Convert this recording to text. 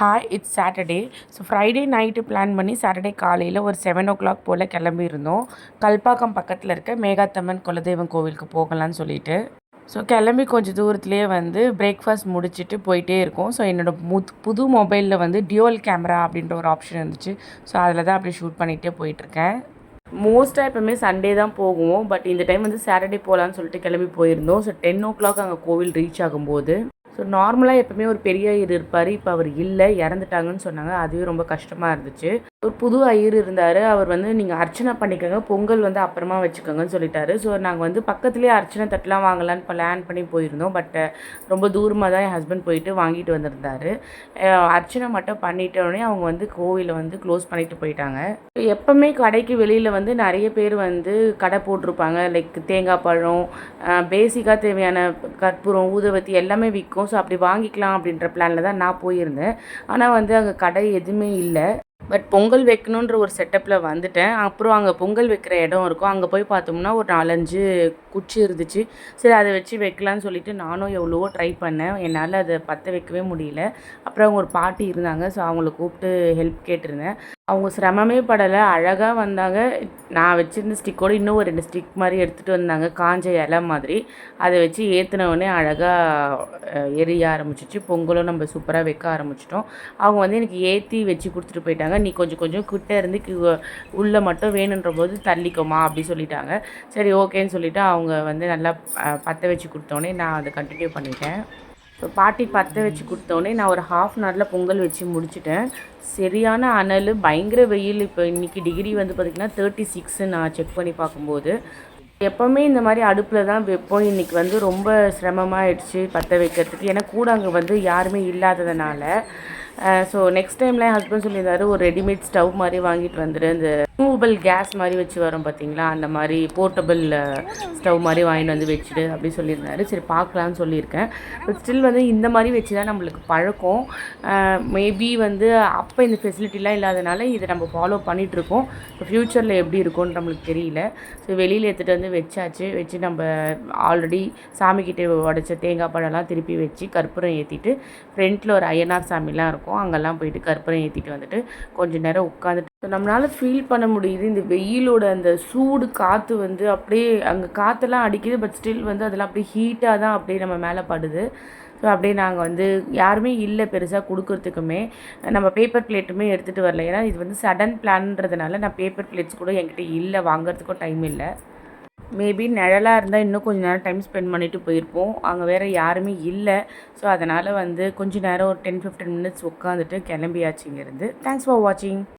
Hi it's Saturday so Friday night plan பண்ணி Saturday காலையில் ஒரு செவன் ஓ கிளாக் போல் கிளம்பியிருந்தோம். கல்பாக்கம் பக்கத்தில் இருக்க மேகாத்தம்மன் குலதெய்வம் கோவிலுக்கு போகலான்னு சொல்லிட்டு. ஸோ கிளம்பி கொஞ்சம் தூரத்துலேயே வந்து பிரேக்ஃபாஸ்ட் முடிச்சுட்டு போயிட்டே இருக்கோம். ஸோ என்னோடய முத் புது மொபைலில் வந்து டியூவல் கேமரா அப்படின்ற ஒரு ஆப்ஷன் இருந்துச்சு. ஸோ அதில் தான் அப்படி ஷூட் பண்ணிகிட்டே போயிட்டுருக்கேன். மோஸ்ட்டாக எப்போவுமே சண்டே தான் போகுவோம். பட் இந்த டைம் வந்து சாட்டர்டே போகலான்னு சொல்லிட்டு கிளம்பி போயிருந்தோம். ஸோ டென் ஓ கிளாக் அங்கே கோவில் ரீச் ஆகும்போது. ஸோ நார்மலாக எப்போவுமே ஒரு பெரிய இது இருப்பார். இப்போ அவர் இல்லை இறந்துட்டாங்கன்னு சொன்னாங்க. அதுவே ரொம்ப கஷ்டமாக இருந்துச்சு. ஒரு புது ஐயர் இருந்தார். அவர் வந்து நீங்கள் அர்ச்சனை பண்ணிக்கோங்க. பொங்கல் வந்து அப்புறமா வச்சுக்கோங்கன்னு சொல்லிட்டாரு. ஸோ நாங்கள் வந்து பக்கத்துலேயே அர்ச்சனை தட்டெலாம் வாங்கலான்னு பிளான் பண்ணி போயிருந்தோம். பட் ரொம்ப தூரமாக தான் என் ஹஸ்பண்ட் போயிட்டு வாங்கிட்டு வந்திருந்தார். அர்ச்சனை மட்டும் பண்ணிட்டோடனே அவங்க வந்து கோவிலை வந்து க்ளோஸ் பண்ணிட்டு போயிட்டாங்க. எப்போவுமே கடைக்கு வெளியில் வந்து நிறைய பேர் வந்து கடை போட்டிருப்பாங்க. லைக் தேங்காய் பழம் பேசிக்காக தேவையான கற்பூரம் ஊதுவத்தி எல்லாமே விற்கும். ஸோ அப்படி வாங்கிக்கலாம் அப்படின்ற பிளானில் தான் நான் போயிருந்தேன். ஆனால் வந்து அங்கே கடை எதுவுமே இல்லை. பட் பொங்கல் வைக்கணுன்ற ஒரு செட்டப்பில் வந்துட்டேன். அப்புறம் அங்கே பொங்கல் வைக்கிற இடம் இருக்கும். அங்கே போய் பார்த்தோம்னா ஒரு நாலஞ்சு குச்சி இருந்துச்சு. சரி அதை வச்சு வைக்கலான்னு சொல்லிட்டு நானும் எவ்வளவோ ட்ரை பண்ணேன். என்னால் அதை பற்ற வைக்கவே முடியல. அப்புறம் அவங்க ஒரு பாட்டி இருந்தாங்க. ஸோ அவங்கள கூப்பிட்டு ஹெல்ப் கேட்டிருந்தேன். அவங்க சிரமமே படலை. அழகாக வந்தாங்க. நான் வச்சுருந்த ஸ்டிக்கோடு இன்னும் ஒரு ரெண்டு ஸ்டிக் மாதிரி எடுத்துகிட்டு வந்தாங்க. காஞ்ச இலை மாதிரி. அதை வச்சு ஏற்றினவுடனே அழகாக எரிய ஆரம்பிச்சிச்சு. பொங்கலும் நம்ம சூப்பராக வைக்க ஆரம்பிச்சிட்டோம். அவங்க வந்து எனக்கு ஏற்றி வச்சு கொடுத்துட்டு போயிட்டாங்க. நீ கொஞ்சம் கொஞ்சம் கிட்டே இருந்து உள்ளே மட்டும் வேணுன்ற போது தள்ளிக்கோமா அப்படி சொல்லிட்டாங்க. சரி ஓகேன்னு சொல்லிவிட்டு அவங்க வந்து நல்லா பற்ற வச்சு கொடுத்தோன்னே நான் அதை கண்டினியூ பண்ணிட்டேன். ஸோ பாட்டி பற்ற வச்சு கொடுத்தோடனே நான் ஒரு ஹாஃப் அன் ஹவரில் பொங்கல் வச்சு முடிச்சிட்டேன். சரியான அனல் பயங்கர வெயில். இப்போ இன்றைக்கி டிகிரி வந்து பார்த்திங்கன்னா தேர்ட்டி சிக்ஸு நான் செக் பண்ணி பார்க்கும்போது எப்போவுமே இந்த மாதிரி அடுப்பில் தான் வைப்போம். இன்றைக்கி வந்து ரொம்ப சிரமமாகிடுச்சு பற்ற வைக்கிறதுக்கு. ஏன்னா கூட அங்கே வந்து யாருமே இல்லாததுனால ஸோ நெக்ஸ்ட் டைமில் என் ஹஸ்பண்ட் சொல்லியிருந்தாரு ஒரு ரெடிமேட் ஸ்டவ் மாதிரி வாங்கிட்டு வந்துடு இந்த மூவபிள் கேஸ் மாதிரி வச்சு வரும் பார்த்தீங்களா அந்த மாதிரி போர்ட்டபிள் ஸ்டவ் மாதிரி வாங்கிட்டு வந்து வச்சுடு அப்படி சொல்லியிருந்தாரு. சரி பார்க்கலான்னு சொல்லியிருக்கேன். பட் ஸ்டில் வந்து இந்த மாதிரி வச்சு தான் நம்மளுக்கு பழக்கம். மேபி வந்து அப்போ இந்த ஃபெசிலிட்டிலாம் இல்லாதனால இதை நம்ம ஃபாலோ பண்ணிகிட்ருக்கோம் இப்போ ஃப்யூச்சரில் எப்படி இருக்கும்னு நம்மளுக்கு தெரியல. ஸோ வெளியில் எடுத்துகிட்டு வந்து வச்சாச்சு. வச்சு நம்ம ஆல்ரெடி சாமிக்கிட்டே உடச்ச தேங்காய் பழம்லாம் திருப்பி வச்சு கற்பூரம் ஏற்றிட்டு ஃப்ரண்ட்டில் ஒரு ஐயனார் சாமிலாம் இருக்கும். அங்கெல்லாம் போயிட்டு கற்பூரம் ஏற்றிட்டு வந்துட்டு கொஞ்சம் நேரம் உட்காந்துட்டு நம்மளால் ஃபீல் பண்ண முடியுது. இந்த வெயிலோட அந்த சூடு காற்று வந்து அப்படியே அங்கே காற்றெல்லாம் அடிக்குது. பட் ஸ்டில் வந்து அதெல்லாம் அப்படியே ஹீட்டாக தான் அப்படியே நம்ம மேலே படுது. ஸோ அப்படியே நாங்கள் வந்து யாருமே இல்லை பெருசாக கொடுக்குறதுக்குமே. நம்ம பேப்பர் பிளேட்டுமே எடுத்துகிட்டு வரல. ஏன்னா இது வந்து சடன் பிளான்ன்றதுனால நான் பேப்பர் பிளேட்ஸ் கூட என்கிட்ட இல்லை. வாங்குறதுக்கும் டைம் இல்லை. மேபி நிழலாக இருந்தால் இன்னும் கொஞ்சம் நேரம் டைம் ஸ்பெண்ட் பண்ணிவிட்டு போயிருப்போம். அங்கே வேறு யாருமே இல்லை. ஸோ அதனால் வந்து கொஞ்சம் நேரம் ஒரு டென் ஃபிஃப்டீன் மினிட்ஸ் உட்காந்துட்டு கிளம்பியாச்சு இங்கேருந்து. தேங்க்ஸ் ஃபார் வாட்சிங்